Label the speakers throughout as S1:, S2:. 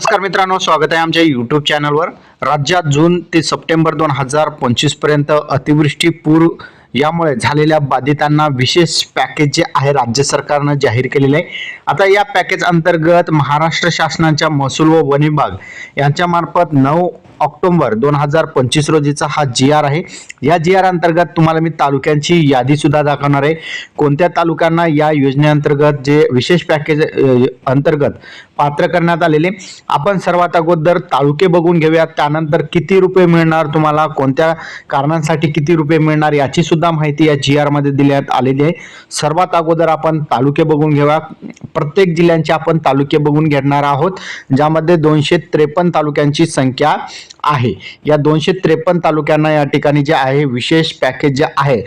S1: नमस्कार मित्रांनो स्वागत आहे आमच्या यूट्यूब चॅनलवर राज्यात जून ते सप्टेंबर दोन हजार पंचवीसपर्यंत अतिवृष्टी पूर यामुळे झालेल्या बाधितांना विशेष पॅकेज जे आहे राज्य सरकारनं जाहीर केलेलं आहे. आता या पॅकेज अंतर्गत महाराष्ट्र शासनाच्या महसूल व वन विभाग यांच्या मार्फत नऊ ऑक्टोबर दोन हजार पंचवीस रोजीचा हा जी आर आहे. या जी आर अंतर्गत तुम्हाला मी तालुक्यांची यादी सुद्धा दाखवणार आहे. कोणत्या तालुक्यांना या योजनेअंतर्गत जे विशेष पॅकेज अंतर्गत पात्र करण्यात आलेले आपण सर्वात अगोदर तालुके बघून घेऊया. त्यानंतर किती रुपये मिळणार तुम्हाला कोणत्या कारणांसाठी किती रुपये मिळणार याची सुद्धा माहिती या जी आरमध्ये देण्यात आलेली आहे. सर्वात अगोदर आपण तालुके बघून घेऊया. प्रत्येक जिल्ह्यांचे आपण तालुके बघून घेणार आहोत ज्यामध्ये दोनशे त्रेपन्न तालुक्यांची संख्या आहे. या दोनशे त्रेपन्न तालुक्यांना या ठिकाणी जे आहे विशेष पॅकेज जे आहे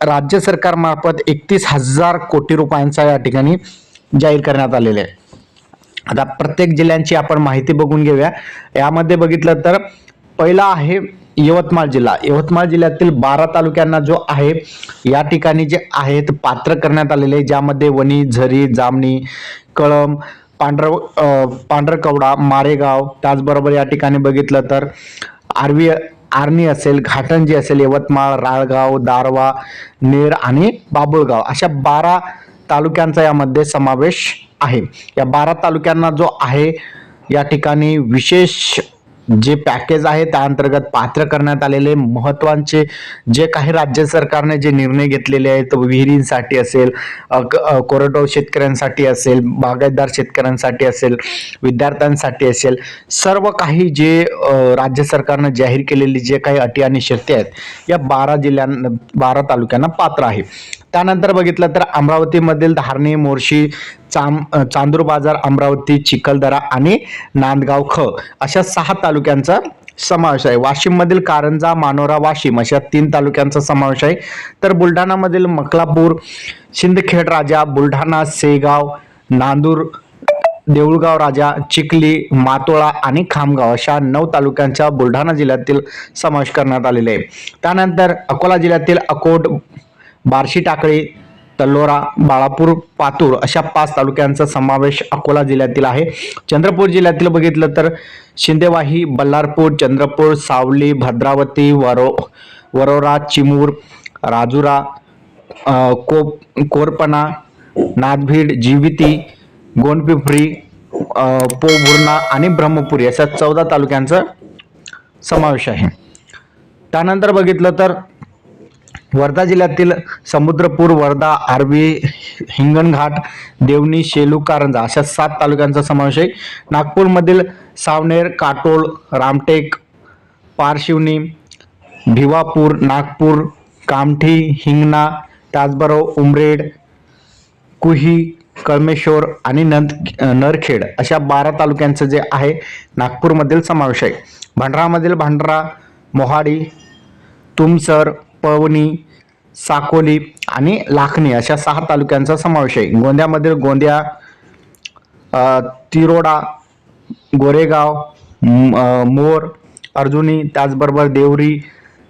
S1: राज्य सरकारमार्फत एकतीस हजार कोटी रुपयांचा या ठिकाणी जाहीर करण्यात आलेला आहे. आता प्रत्येक जिल्ह्यांची आपण माहिती बघून घेऊया. यामध्ये बघितलं तर पहिला आहे यवतमाळ जिल्हा. यवतमाळ जिल्ह्यातील बारा तालुक्यांना जो आहे या ठिकाणी जे आहेत पात्र करण्यात आलेले ज्यामध्ये वणी झरी जामणी कळम पांढर पांढरकवडा मारेगाव त्याचबरोबर या ठिकाणी बघितलं तर आर्वी आर्णी असेल घाटंजी असेल यवतमाळ राळगाव दारवा नेर आणि बाबुळगाव अशा बारा तालुक्यांचा यामध्ये समावेश आहे. या बारा तालुक्यांना जो आहे या ठिकाणी विशेष जे पॅकेज आहे त्या अंतर्गत पात्र करण्यात आलेले महत्त्वाचे जे काही राज्य सरकारने जे निर्णय घेतलेले आहेत विहिरींसाठी असेल कोरडवाहू शेतकऱ्यांसाठी असेल बागायतदार शेतकऱ्यांसाठी असेल विद्यार्थ्यांसाठी असेल सर्व काही जे राज्य सरकारनं जाहीर केलेली जे काही अटी आणि शर्ती आहेत या बारा जिल्ह्यां बारा तालुक्यांना पात्र आहे. त्यानंतर बघितलं तर अमरावतीमधील धारणी मोर्शी चाम चांदूर बाजार अमरावती चिखलदरा आणि नांदगाव ख अशा सहा तालुक्यांचा समावेश आहे. वाशिममधील कारंजा मानोरा वाशिम अशा तीन तालुक्यांचा समावेश आहे. तर बुलढाणामधील मकलापूर शिंदखेड राजा बुलढाणा सेगाव नांदूर देऊळगाव राजा चिखली मातोळा आणि खामगाव अशा नऊ तालुक्यांच्या बुलढाणा जिल्ह्यातील समावेश करण्यात आलेला आहे. त्यानंतर अकोला जिल्ह्यातील अकोट बार्शी टाकळी तल्लोरा बाळापूर पातूर अशा पाच तालुक्यांचा समावेश अकोला जिल्ह्यातील आहे. चंद्रपूर जिल्ह्यातील बघितलं तर शिंदेवाही बल्लारपूर चंद्रपूर सावली भद्रावती वरो वरोरा चिमूर राजुरा कोप कोरपणा नादभीड जीविती गोंडपिंपरी पोभुर्णा आणि ब्रह्मपुरी अशा चौदा तालुक्यांचा समावेश आहे. त्यानंतर बघितलं तर वर्धा जिल्ह्यातील समुद्रपूर वर्धा आरबी हिंगणघाट देवणी शेलू कारंजा अशा सात तालुक्यांचा समावेश आहे. नागपूरमधील सावनेर काटोल रामटेक पारशिवनी भिवापूर नागपूर कामठी हिंगणा त्याचबरोबर उमरेड कुही कळमेश्वर आणि नंद नरखेड अशा बारा तालुक्यांचं जे आहे नागपूरमधील समावेश आहे. भंडारामधील भांडारा मोहाडी तुमसर पवनी साकोली आणि लाखणी अशा सहा तालुक्यांचा समावेश आहे. गोंद्यामधील गोंद्या तिरोडा गोरेगाव म- मोर अर्जुनी त्याचबरोबर देवरी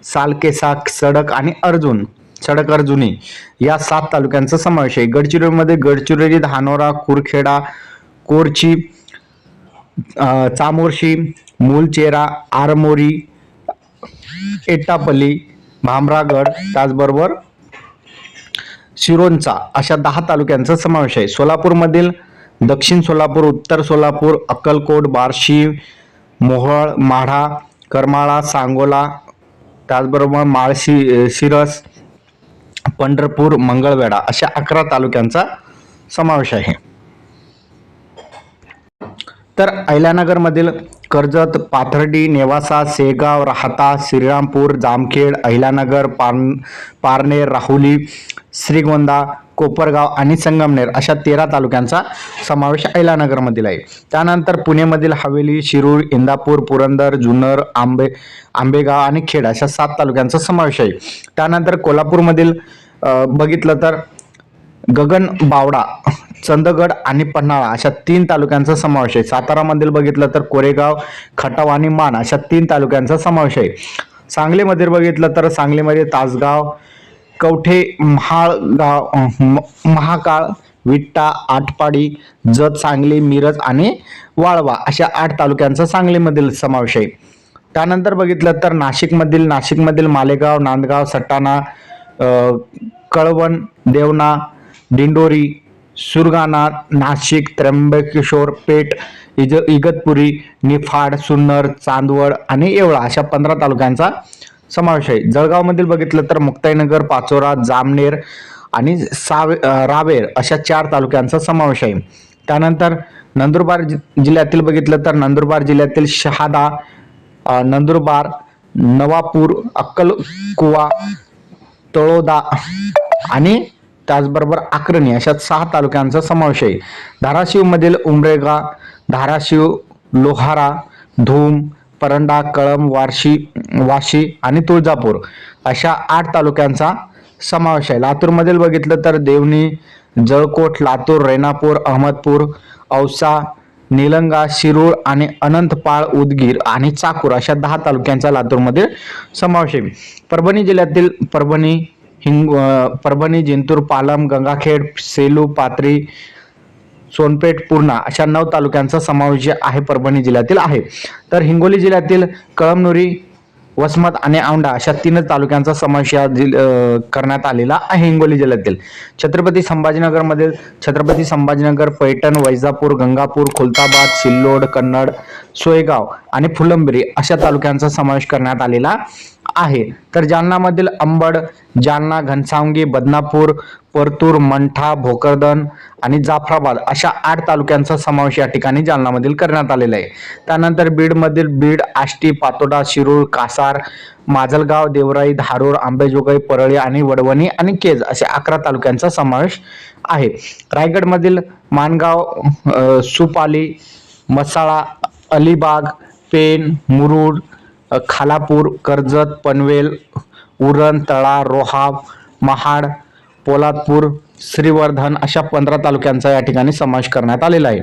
S1: सालकेसाक सडक आणि अर्जुन सडक अर्जुनी या सात तालुक्यांचा समावेश आहे. गडचिरोलीमध्ये गडचिरोली धानोरा कुरखेडा कोरची चामोर्शी मूलचेरा आरमोरी एटापल्ली भामरागड त्याचबरोबर शिरोंचा अशा दहा तालुक्यांचा समावेश आहे. सोलापूरमधील दक्षिण सोलापूर उत्तर सोलापूर अक्कलकोट बार्शी मोहळ माढा करमाळा सांगोला त्याचबरोबर माळशी शिरस पंढरपूर मंगळवेढा अशा अकरा तालुक्यांचा समावेश आहे. तर अहिल्यानगरमधील कर्जत पाथर्डी नेवासा सेगाव राहता श्रीरामपूर जामखेड अहिल्यानगर पार पारनेर राहुली श्रीगोंदा कोपरगाव आणि संगमनेर अशा तेरा तालुक्यांचा समावेश अहिलानगरमधील आहे. त्यानंतर पुणेमधील हवेली शिरूर इंदापूर पुरंदर जुन्नर आंबे आंबेगाव आणि खेड अशा सात तालुक्यांचा समावेश आहे. त्यानंतर कोल्हापूरमधील बघितलं तर गगन बावडा चंदगड आणि पन्हाळा अशा तीन तालुक्यांचा समावेश आहे. सातारामधील बघितलं तर कोरेगाव खटाव आणि मान अशा तीन तालुक्यांचा समावेश आहे. सांगलीमध्ये बघितलं तर सांगलीमध्ये तासगाव कवठे महाळगाव म- महाकाळ विट्टा आटपाडी जत सांगली मिरज आणि वाळवा अशा आठ तालुक्यांचा सांगलीमधील समावेश आहे. त्यानंतर बघितलं तर नाशिकमधील नाशिकमधील मालेगाव नांदगाव सटाणा कळवण देवना दिंडोरी सुरगाणा नाशिक त्र्यंबकेश्वर पेठ इज इगतपुरी निफाड सुन्नर चांदवड आणि येवळा अशा पंधरा तालुक्यांचा समावेश आहे. जळगावमधील बघितलं तर मुक्ताईनगर पाचोरा जामनेर आणि सावे रावेर अशा चार तालुक्यांचा समावेश आहे. त्यानंतर नंदुरबार जिल्ह्यातील बघितलं तर नंदुरबार जिल्ह्यातील शहादा नंदुरबार नवापूर अक्कलकुवा तळोदा आणि त्याचबरोबर आक्रणी अशा सहा तालुक्यांचा समावेश आहे. धाराशिवमधील उमरेगा धाराशिव लोहारा धूम परंडा कळम वारशी वाशी आणि तुळजापूर अशा आठ तालुक्यांचा समावेश आहे. लातूरमधील बघितलं तर देवणी जळकोट लातूर रेणापूर अहमदपूर औसा निलंगा शिरूर आणि अनंतपाळ उदगीर आणि चाकूर अशा दहा तालुक्यांचा लातूरमध्ये समावेश आहे. परभणी जिल्ह्यातील परभणी हिंग परभणी जिंतूर पालम गंगाखेड सेलू पात्री सोनपेठ पूर्णा अशा नऊ तालुक्यांचा समावेश जे आहे परभणी जिल्ह्यातील आहे. तर हिंगोली जिल्ह्यातील कळमनुरी वसमत आणि औंढा अशा तीनच तालुक्यांचा समावेश या करण्यात आलेला आहे हिंगोली जिल्ह्यातील. छत्रपती संभाजीनगरमधील छत्रपती संभाजीनगर पैठण वैजापूर गंगापूर खुलताबाद सिल्लोड कन्नड सोयगाव आणि फुलंबिरी अशा तालुक्यांचा समावेश करण्यात आलेला आहे. तर जालनामधील अंबड जालना घनसावंगी बदनापूर परतूर मंठा भोकरदन आणि जाफराबाद अशा आठ तालुक्यांचा समावेश या ठिकाणी जालनामधील करण्यात आलेला आहे. त्यानंतर बीडमधील बीड आष्टी पातोडा शिरूर कासार माजलगाव देवराई धारूर आंबेजोगाई परळी आणि वडवणी आणि केज असे अकरा तालुक्यांचा समावेश आहे. रायगडमधील माणगाव सुपाली मसाळा अलिबाग पेन मुरुड खालापूर कर्जत पनवेल उरण तळा रोहा महाड पोलादपूर श्रीवर्धन अशा पंधरा तालुक्यांचा या ठिकाणी समावेश करण्यात आलेला आहे.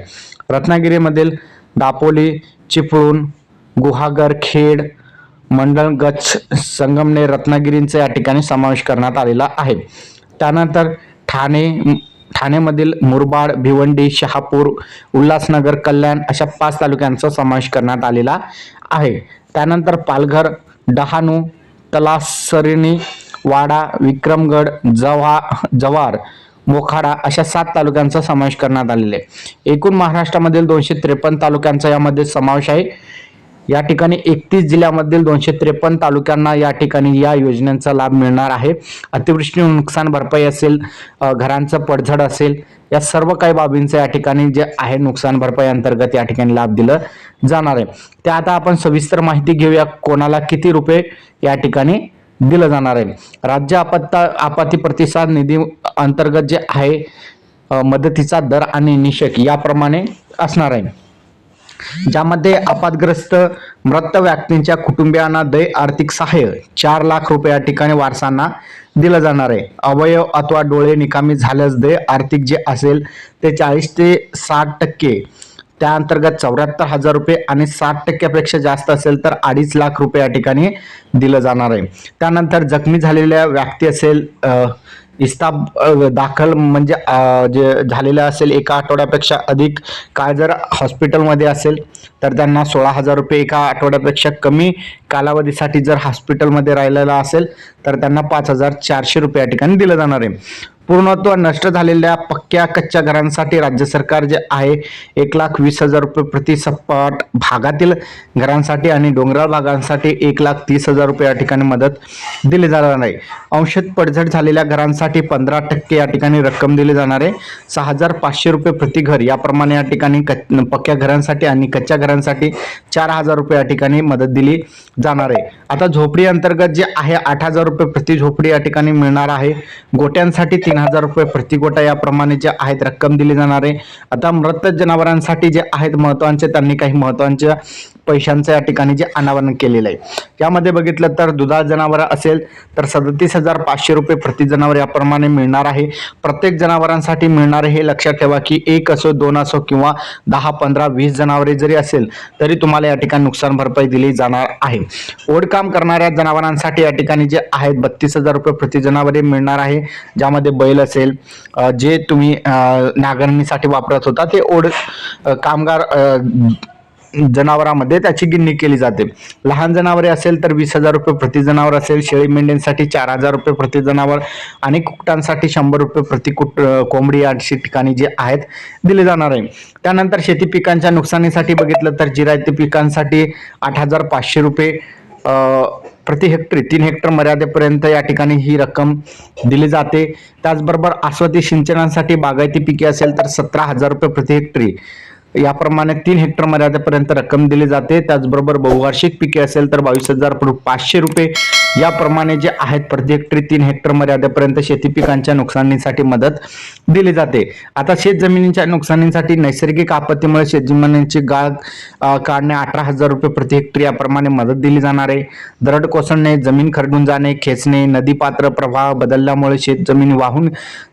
S1: रत्नागिरीमधील दापोली चिपळूण गुहागर खेड मंडळगच्छ संगमनेर रत्नागिरींचा या ठिकाणी समावेश करण्यात आलेला आहे. त्यानंतर ठाणे ठाणेमधील मुरबाड भिवंडी शहापूर उल्हासनगर कल्याण अशा पाच तालुक्यांचा समावेश करण्यात आलेला आहे. त्यानंतर पालघर डहाणू तलासरिणी वाडा विक्रमगड जव्हा जव्हार मोखाडा अशा सात तालुक्यांचा समावेश करण्यात आलेला आहे. एकूण महाराष्ट्रामधील दोनशे त्रेपन्न तालुक्यांचा यामध्ये समावेश आहे. या ठिकाणी एकतीस जिल्ह्यामधील दोनशे त्रेपन्न तालुक्यांना या ठिकाणी या योजनेचा लाभ मिळणार आहे. अतिवृष्टी नुकसान भरपाई असेल घरांचं पडझड असेल या सर्व काही बाबींचं या ठिकाणी जे आहे नुकसान भरपाई अंतर्गत या ठिकाणी लाभ दिलं जाणार आहे. ते आता आपण सविस्तर माहिती घेऊया कोणाला किती रुपये या ठिकाणी दिलं जाणार आहे. राज्य आपत्ता आपत्ती प्रतिसाद निधी अंतर्गत जे आहे मदतीचा दर आणि निषेक याप्रमाणे असणार आहे. ज्यामध्ये आपत्ग्रस्त मृत व्यक्तींच्या कुटुंबियांना दय आर्थिक सहाय्य चार लाख रुपये या ठिकाणी वारसांना दिलं जाणार आहे. अवयव अथवा डोळे निकामी झाल्यास दय आर्थिक जे असेल ते चाळीस ते साठ टक्के. त्या अंतर्गत चौऱ्याहत्तर हजार रुपये आणि साठ टक्क्यापेक्षा जास्त असेल तर अडीच लाख रुपये या ठिकाणी दिलं जाणार आहे. त्यानंतर जखमी झालेल्या व्यक्ती असेल इस्ताब दाखल म्हणजे जे झालेलं असेल एका आठवड्यापेक्षा अधिक काळ जर हॉस्पिटलमध्ये असेल तर त्यांना सोळा हजार रुपये एका आठवड्यापेक्षा कमी कालावधीसाठी जर हॉस्पिटलमध्ये राहिलेला असेल तर त्यांना पाच हजार चारशे रुपये या ठिकाणी दिलं जाणार आहे. पूर्णत्व नष्ट झालेल्या पक्क्या कच्च्या घरांसाठी राज्य सरकार जे आहे एक लाख वीस हजार रुपये प्रति सपाट भागातील घरांसाठी आणि डोंगराळ भागांसाठी एक लाख तीस हजार रुपये या ठिकाणी मदत दिली जाणार आहे. अंशत पडझड झालेल्या घरांसाठी पंधरा टक्के या ठिकाणी रक्कम दिली जाणार आहे. सहा हजार पाचशे रुपये प्रति घर याप्रमाणे या ठिकाणी पक्क्या घरांसाठी आणि कच्च्या घरांसाठी चार हजार रुपये या ठिकाणी मदत दिली जाणार आहे. आता झोपडी अंतर्गत जे आहे आठ हजार रुपये प्रति झोपडी या ठिकाणी मिळणार आहे. गोट्यांसाठी तीन हजार रुपये प्रतिगोटा याप्रमाणे जे आहेत रक्कम दिली जाणार आहे. आता मृत जनावरांसाठी जे आहेत महत्त्वाचे त्यांनी काही महत्त्वाच्या पैशांचं या ठिकाणी जे अनावरण केलेलं आहे. यामध्ये बघितलं तर दुधाळ जनावर असेल तर सदतीस हजार पाचशे रुपये प्रति जनावर याप्रमाणे मिळणार आहे. प्रत्येक जनावरांसाठी मिळणारे हे लक्षात ठेवा की एक असो दोन असो किंवा दहा पंधरा वीस जनावरे जरी असेल तरी तुम्हाला या ठिकाणी नुकसान भरपाई दिली जाणार आहे. ओढकाम करणाऱ्या जनावरांसाठी या ठिकाणी जे आहेत बत्तीस हजार रुपये प्रति जनावरे मिळणार आहे. ज्यामध्ये बैल असेल जे तुम्ही नागरणीसाठी नांगरणीसाठी वापरत होता ते ओढ कामगार जनावरामध्ये त्याची गिन्नी केली जाते. लहान जनावरे असेल तर वीस हजार रुपये प्रति जनावर असेल. शेळी मेंढ्यांसाठी चार हजार रुपये प्रति जनावर आणि कुकटांसाठी शंभर रुपये प्रति कुट कोंबडी आठशे ठिकाणी जे आहेत दिले जाणार आहे. त्यानंतर शेती पिकांच्या नुकसानीसाठी बघितलं तर जिरायती पिकांसाठी आठ हजार पाचशे रुपये प्रति हेक्टरी तीन हेक्टर मर्यादेपर्यंत या ठिकाणी ही रक्कम दिली जाते. त्याचबरोबर आस्वादी सिंचनासाठी बागायती पिके असेल तर सतरा हजार रुपये प्रति हेक्टरी याप्रमाणे तीन हेक्टर मर्यादेपर्यंत रक्कम दिली जाते. त्याचबरोबर बहुवार्षिक पिके असेल तर बावीस हजार पाचशे रुपये. याप्रमाणे जे आहेत प्रति हेक्टरी तीन हेक्टर मर्यादेपर्यंत शेती पिकांच्या नुकसानीसाठी मदत दिली जाते. आता शेतजमिनीच्या नुकसानीसाठी नैसर्गिक आपत्तीमुळे शेतजमिनीची गाळ काढणे अठरा हजार रुपये प्रति हेक्टर याप्रमाणे मदत दिली जाणार आहे. दरड कोसळणे जमीन खरडून जाणे खेचणे नदीपात्र प्रवाह बदलल्यामुळे शेत जमीन वाहून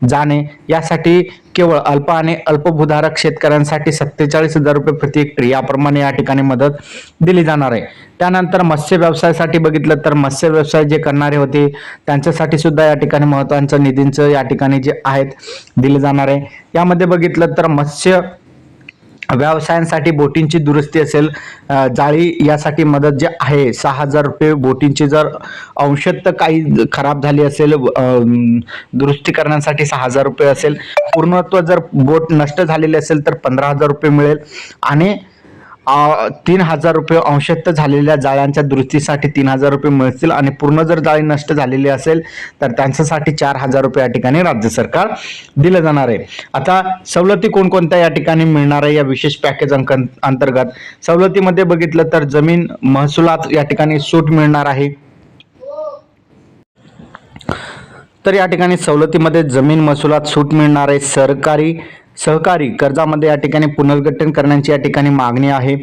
S1: जाणे यासाठी केवळ अल्प आणि अल्पभूधारक शेतकऱ्यांसाठी सत्तेचाळीस हजार रुपये प्रति हेक्टर याप्रमाणे या ठिकाणी मदत दिली जाणार आहे. त्यानंतर मत्स्य व्यवसायासाठी बघितलं तर मत्स्य व्यवसाय जे करणारे होते त्यांच्यासाठी सुद्धा या ठिकाणी महत्वाचं निधींचं या ठिकाणी जे आहेत दिले जाणार आहे. यामध्ये बघितलं तर मत्स्य व्यवसायांसाठी बोटींची दुरुस्ती असेल जाळी यासाठी मदत जे आहे सहा हजार रुपये बोटींची जर अंशतः काही खराब झाली असेल दुरुस्ती करण्यासाठी सहा हजार रुपये असेल. पूर्णत्व जर बोट नष्ट झालेली असेल तर पंधरा हजार रुपये मिळेल. आणि तीन हजार रुपये अंशत्त झालेल्या जाळ्यांच्या दुरुस्तीसाठी तीन हजार रुपये मिळतील आणि पूर्ण जर जाळी नष्ट झालेली असेल तर त्यांच्यासाठी चार हजार रुपये या ठिकाणी राज्य सरकार दिलं जाणार आहे. आता सवलती कोणकोणत्या या ठिकाणी मिळणार आहे या विशेष पॅकेज अंक अंतर्गत? सवलतीमध्ये बघितलं तर जमीन महसुलात या ठिकाणी सूट मिळणार आहे. तर या ठिकाणी सवलतीमध्ये जमीन महसुलात सूट मिळणार आहे. सरकारी सहकारी कर्जामध्ये या ठिकाणी पुनर्गठन करण्याची या ठिकाणी मागणी आहे.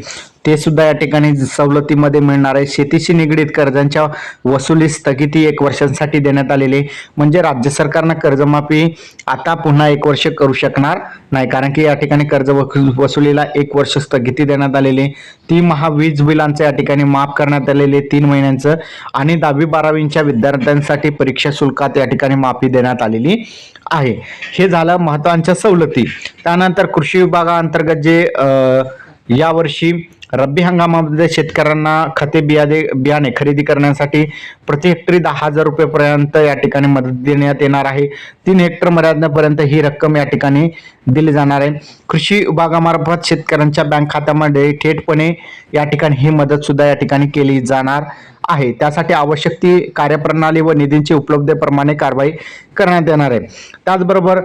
S1: ते सुद्धा या ठिकाणी सवलतीमध्ये मिळणार आहे. शेतीशी निगडीत कर्जांच्या वसुली स्थगिती एक वर्षांसाठी देण्यात आलेली म्हणजे राज्य सरकारनं कर्जमाफी आता पुन्हा एक वर्ष करू शकणार नाही कारण की या ठिकाणी कर्ज वसुलीला एक वर्ष स्थगिती देण्यात आलेली आहे. ती महावीज बिलांचं या ठिकाणी माफ करण्यात आलेले तीन महिन्यांचं. आणि दहावी बारावीच्या विद्यार्थ्यांसाठी परीक्षा शुल्कात या ठिकाणी माफी देण्यात आलेली आहे. हे झालं महत्त्वाच्या सवलती. त्यानंतर कृषी विभागाअंतर्गत जे अ, यावर्षी रब्बी हंगामामध्ये शेतकऱ्यांना खते बियादे बियाणे खरेदी करण्यासाठी प्रति हेक्टरी दहा हजार रुपयेपर्यंत या ठिकाणी मदत देण्यात येणार आहे. तीन हेक्टर मर्यादेपर्यंत ही रक्कम या ठिकाणी दिली जाणार आहे. कृषी विभागामार्फत शेतकऱ्यांच्या बँक खात्यामध्ये थेटपणे या ठिकाणी ही मदत सुद्धा या ठिकाणी केली जाणार आहे. त्यासाठी आवश्यक ती कार्यप्रणाली व निधींची उपलब्धतेप्रमाणे कारवाई करण्यात येणार आहे. त्याचबरोबर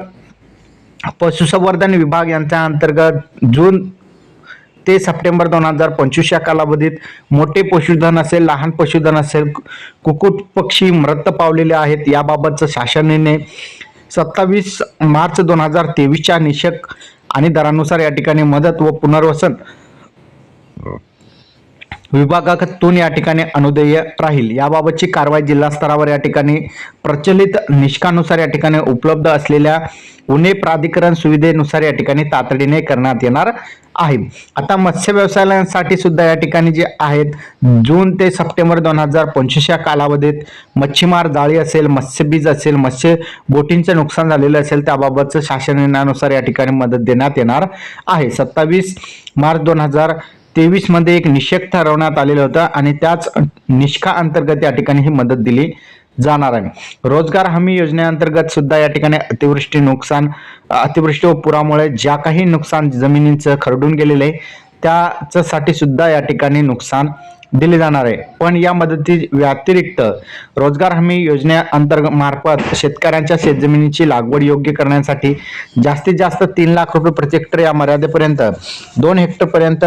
S1: पशुसंवर्धन विभाग यांच्या अंतर्गत जून ते सप्टेंबर दोन हजार पंचवीस या कालावधीत मोठे पशुधन असेल लहान पशुधन असेल कुकुट पक्षी मृत पावलेले आहेत. याबाबतचं शासनाने सत्तावीस मार्च दोन हजार तेवीसच्या निषेक आणि दरानुसार या ठिकाणी मदत व पुनर्वसन विभागातून या ठिकाणी अनुदेय राहील. याबाबतची कारवाई जिल्हा स्तरावर या ठिकाणी प्रचलित निष्कानुसार या ठिकाणी उपलब्ध असलेल्या उन्हे प्राधिकरण सुविधेनुसार या ठिकाणी तातडीने करण्यात येणार आहे. आता मत्स्य व्यवसायांसाठी सुद्धा या ठिकाणी जे आहेत जून ते सप्टेंबर दोन हजार पंचवीस या कालावधीत मच्छीमार जाळी असेल मत्स्यबीज असेल मत्स्य बोटींचं नुकसान झालेलं असेल त्याबाबतचं शासन निर्णयानुसार या ठिकाणी मदत देण्यात येणार आहे. सत्तावीस मार्च दोन हजार तेवीसमध्ये एक निषेध ठरवण्यात आलेलं होतं आणि त्याच निष्ठा अंतर्गत या ठिकाणी ही मदत दिली जाणार आहे. रोजगार हमी योजनेअंतर्गत सुद्धा या ठिकाणी अतिवृष्टी नुकसान अतिवृष्टी व पुरामुळे ज्या काही नुकसान जमिनीचं खरडून गेलेलं आहे त्याच्यासाठी सुद्धा या ठिकाणी नुकसान दिले जाणार आहे. पण या मदती व्यतिरिक्त रोजगार हमी योजनेअंतर्गत मार्फत शेतकऱ्यांच्या शेतजमिनीची लागवड योग्य करण्यासाठी जास्तीत जास्त तीन लाख रुपये प्रति हेक्टर या मर्यादेपर्यंत दोन हेक्टरपर्यंत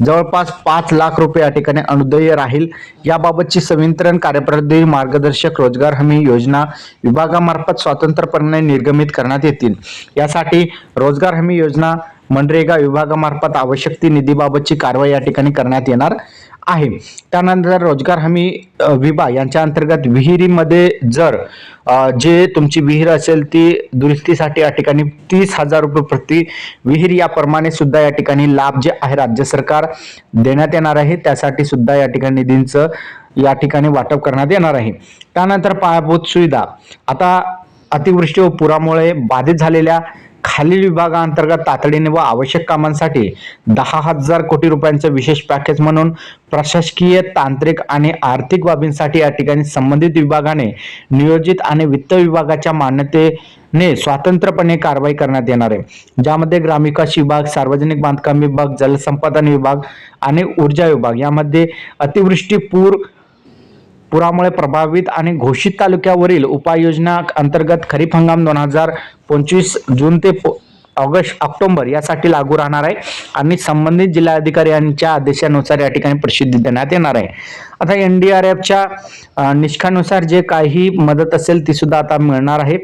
S1: जवळपास पाच लाख रुपये या ठिकाणी अनुदेय राहील. याबाबतची सवितरण कार्यपद्धती मार्गदर्शक रोजगार हमी योजना विभागामार्फत स्वतंत्रपणे निर्गमित करण्यात येतील. यासाठी रोजगार हमी योजना मनरेगा विभागामार्फत आवश्यक ती निधीबाबतची कारवाई या ठिकाणी करण्यात येणार. आहे. त्यानंतर रोजगार हमी विभाग यांच्या अंतर्गत विहिरीमध्ये जर जे तुमची विहीर असेल ती दुरुस्तीसाठी या ठिकाणी तीस हजार रुपये प्रति विहीर याप्रमाणे सुद्धा या ठिकाणी लाभ जे आहे राज्य सरकार देण्यात येणार आहे. त्यासाठी सुद्धा या ठिकाणी निधींचं या ठिकाणी वाटप करण्यात येणार आहे. त्यानंतर पायाभूत सुविधा. आता अतिवृष्टी व पुरामुळे बाधित झालेल्या खालील विभागाअंतर्गत तातडीने व आवश्यक कामांसाठी दहा हजार कोटी रुपयांचं विशेष पॅकेज म्हणून प्रशासकीय तांत्रिक आणि आर्थिक बाबींसाठी या ठिकाणी संबंधित विभागाने नियोजित आणि वित्त विभागाच्या मान्यतेने स्वतंत्रपणे कारवाई करण्यात येणार आहे. ज्यामध्ये ग्रामविकास विभाग सार्वजनिक बांधकाम विभाग जलसंपादन विभाग आणि ऊर्जा विभाग यामध्ये अतिवृष्टी पूर पुरामुळे प्रभावित आणि घोषित तालुक्यावरील उपाययोजना अंतर्गत खरीप हंगाम दोन हजार पंचवीस जून ते प- ऑगस्ट ऑक्टोबर यासाठी लागू राहणार आहे आणि संबंधित जिल्हाधिकारी यांच्या आदेशानुसार या ठिकाणी प्रसिद्धी देण्यात येणार आहे. आता एन डी आर एफच्या निष्ठानुसार जे काही मदत असेल ती सुद्धा आता मिळणार आहे.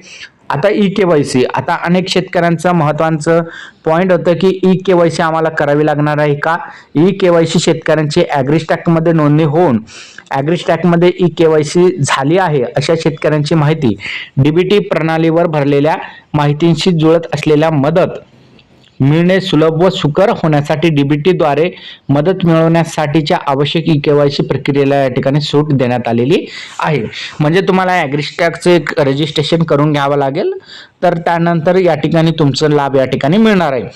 S1: आता ई के वाय सी आता अनेक शेतकऱ्यांचं महत्वाचं पॉईंट होतं की ई के वाय सी आम्हाला करावी लागणार आहे का? ई के वाय सी शेतकऱ्यांची ॲग्रिस्टॅकमध्ये नोंदणी होऊन ॲग्रिस्टॅकमध्ये ई के वाय सी झाली आहे अशा शेतकऱ्यांची माहिती डीबीटी प्रणालीवर भरलेल्या माहितींशी जुळत असलेल्या मदत मिळणे सुलभ व सुकर होण्यासाठी डीबीटीद्वारे मदत मिळवण्यासाठीच्या आवश्यक ई केवायसी प्रक्रियेला या ठिकाणी सूट देण्यात आलेली आहे. म्हणजे तुम्हाला ॲग्रिस्टॅकचं एक रजिस्ट्रेशन करून घ्यावं लागेल. तर त्यानंतर या ठिकाणी तुमचं लाभ या ठिकाणी मिळणार आहे.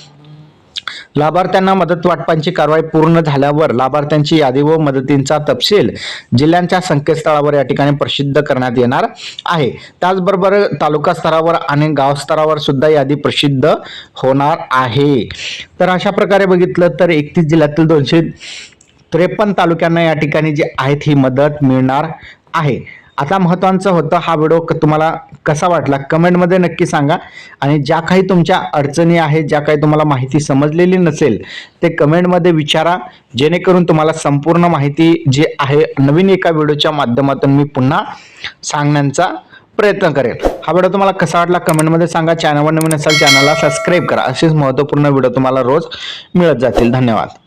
S1: लाभार्थ्यांना मदत वाटपांची कारवाई पूर्ण झाल्यावर लाभार्थ्यांची यादी व मदतींचा तपशील जिल्ह्यांच्या संकेतस्थळावर या ठिकाणी प्रसिद्ध करण्यात येणार आहे. त्याचबरोबर तालुका स्तरावर आणि गाव स्तरावर सुद्धा यादी प्रसिद्ध होणार आहे. तर अशा प्रकारे बघितलं तर एकतीस जिल्ह्यातील दोनशे त्रेपन्न तालुक्यांना या ठिकाणी जी आहेत ही मदत मिळणार आहे. आता महत्त्वाचं होतं हा व्हिडिओ तुम्हाला कसा वाटला? कमेंटमध्ये नक्की सांगा. आणि ज्या काही तुमच्या अडचणी आहेत ज्या काही तुम्हाला माहिती समजलेली नसेल ते कमेंटमध्ये विचारा. जेणेकरून तुम्हाला संपूर्ण माहिती जी आहे नवीन एका व्हिडिओच्या माध्यमातून मी पुन्हा सांगण्याचा प्रयत्न करेल हा व्हिडिओ तुम्हाला कसा वाटला कमेंटमध्ये सांगा. चॅनलवर नवीन असाल चॅनलला सबस्क्राईब करा. असेच महत्त्वपूर्ण व्हिडिओ तुम्हाला रोज मिळत जातील. धन्यवाद.